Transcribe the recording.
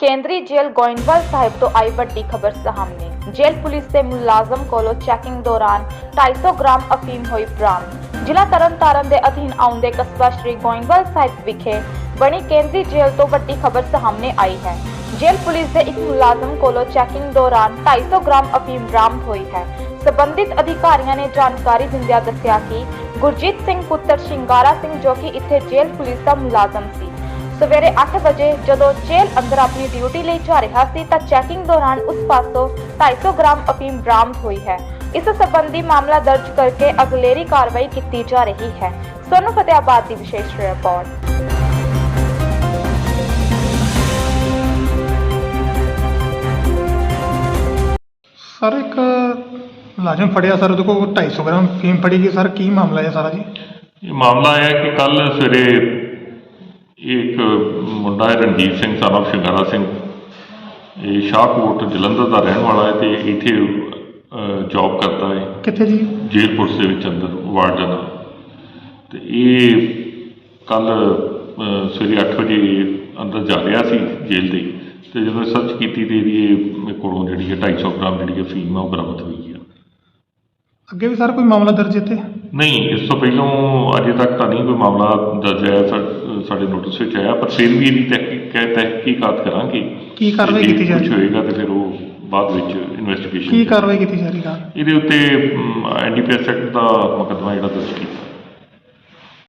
ਕੇਂਦਰੀ ਜੇਲ੍ਹ ਗੋਇੰਦਵਾਲ ਸਾਹਿਬ ਤੋਂ ਆਈ ਵੱਡੀ ਖਬਰ ਸਾਹਮਣੇ। ਜੇਲ੍ਹ ਪੁਲਿਸ ਦੇ ਮੁਲਾਜ਼ਮ ਕੋਲੋਂ ਚੈਕਿੰਗ ਦੌਰਾਨ 250 ਗ੍ਰਾਮ ਅਫੀਮ ਹੋਈ ਬਰਾਮਦ। ਜ਼ਿਲ੍ਹਾ ਤਰਨਤਾਰਨ ਦੇ ਅਧੀਨ ਆਉਂਦੇ ਕਸਬਾ ਸ਼੍ਰੀ ਗੋਇੰਦਵਾਲ ਸਾਹਿਬ ਵਿਖੇ ਬਣੀ ਕੇਂਦਰੀ ਜੇਲ੍ਹ ਤੋਂ ਵੱਡੀ ਖਬਰ ਸਾਹਮਣੇ ਆਈ ਹੈ। ਜੇਲ੍ਹ ਪੁਲਿਸ ਦੇ ਇੱਕ ਮੁਲਾਜ਼ਮ ਕੋਲੋਂ ਚੈਕਿੰਗ ਦੌਰਾਨ 250 ਗ੍ਰਾਮ ਅਫੀਮ ਬਰਾਮਦ ਹੋਈ ਹੈ। ਸਬੰਧਿਤ ਅਧਿਕਾਰੀਆਂ ਨੇ ਜਾਣਕਾਰੀ ਦਿੰਦਿਆਂ ਦੱਸਿਆ ਕਿ ਗੁਰਜੀਤ ਸਿੰਘ ਪੁੱਤਰ ਸ਼ਿੰਗਾਰਾ ਸਿੰਘ ਜੋ ਕਿ ਇੱਥੇ ਜੇਲ੍ਹ ਪੁਲਿਸ ਦਾ ਮੁਲਾਜ਼ਮ ਸੀ। ਸਵੇਰੇ 8 ਵਜੇ ਜਦੋਂ ਜੇਲ੍ਹ ਅੰਦਰ ਆਪਣੀ ਡਿਊਟੀ ਲਈ ਜਾ ਰਿਹਾ ਸੀ ਤਾਂ ਚੈਕਿੰਗ ਦੌਰਾਨ ਉਸ ਪਾਸੋਂ 250 ਗ੍ਰਾਮ ਅਫੀਮ ਬਰਾਮਦ ਹੋਈ ਹੈ। ਇਸ ਸੰਬੰਧੀ ਮਾਮਲਾ ਦਰਜ ਕਰਕੇ ਅਗਲੇਰੀ ਕਾਰਵਾਈ ਕੀਤੀ ਜਾ ਰਹੀ ਹੈ। ਸੋਨੂੰ ਫਤਿਆਬਾਦ ਦੀ ਵਿਸ਼ੇਸ਼ ਰਿਪੋਰਟ। ਸਰ ਇੱਕ ਮੁਲਾਜ਼ਮ ਫੜਿਆ ਸਰ ਉਹਦੇ ਕੋਲ 250 ਗ੍ਰਾਮ ਫੀਮ ਫੜੀ ਗਈ। ਸਰ ਕੀ ਮਾਮਲਾ ਹੈ ਸਾਰਾ ਜੀ? ਇਹ ਮਾਮਲਾ ਆਇਆ ਕਿ ਕੱਲ ਸਵੇਰੇ ਇੱਕ ਮੁੰਡਾ ਹੈ ਰਣਜੀਤ ਸਿੰਘ of ਸ਼ਿੰਗਾਰਾ ਸਿੰਘ। ਇਹ ਸ਼ਾਹਕੋਟ ਜਲੰਧਰ ਦਾ ਰਹਿਣ ਵਾਲਾ ਹੈ ਤੇ ਇੱਥੇ ਜੌਬ ਕਰਦਾ ਹੈ। ਕਿੱਥੇ ਜੀ? ਜੇਲ੍ਹ ਪੁਲਿਸ ਦੇ ਵਿੱਚ ਅੰਦਰ ਵਾਰਡਨ ਤੇ ਇਹ ਕੱਲ ਸਵੇਰੇ 8 ਵਜੇ ਅੰਦਰ ਜਾ ਰਿਹਾ ਸੀ ਜੇਲ੍ਹ ਦੇ। ਤੇ ਜਦੋਂ ਸਰਚ ਕੀਤੀ ਤੇ ਇਹਦੀ ਇਹ ਕੋਲੋਂ ਜਿਹੜੀ ਹੈ 250 ਗ੍ਰਾਮ ਜਿਹੜੀ ਹੈ ਫੀਮ ਆ ਉਹ ਬਰਾਮਦ ਹੋਈ ਹੈ। ਅੱਗੇ ਵੀ ਸਰ ਕੋਈ ਮਾਮਲਾ ਦਰਜ ਇੱਥੇ? ਨਹੀਂ ਇਸ ਤੋਂ ਪਹਿਲਾਂ ਅਜੇ ਤੱਕ ਤਾਂ ਨਹੀਂ ਕੋਈ ਮਾਮਲਾ ਦਰਜ ਆਇਆ ਸਾ- ਸਾਡੇ ਨੋਟਿਸ ਵਿੱਚ ਆਇਆ ਪਰ ਫਿਰ ਵੀ ਇਹਦੀ ਤਹਿਕੀਕ ਤਹਿਕੀਕਾਤ ਕਰਾਂਗੇ। ਕੀ ਕਾਰਵਾਈ ਕੀਤੀ ਜਾ ਰਹੀ? ਹੋਏਗਾ ਤੇ ਫਿਰ ਉਹ ਬਾਅਦ ਵਿੱਚ ਇਨਵੈਸਟੀਗੇਸ਼ਨ ਕੀ ਕਾਰਵਾਈ ਕੀਤੀ ਜਾ ਰਹੀ ਹੈ? ਇਹਦੇ ਉੱਤੇ ਐਨਡੀਪੀਐਸ ਐਕਟ ਦਾ ਮੁਕੱਦਮਾ ਜਿਹੜਾ ਦਰਜ ਕੀਤਾ।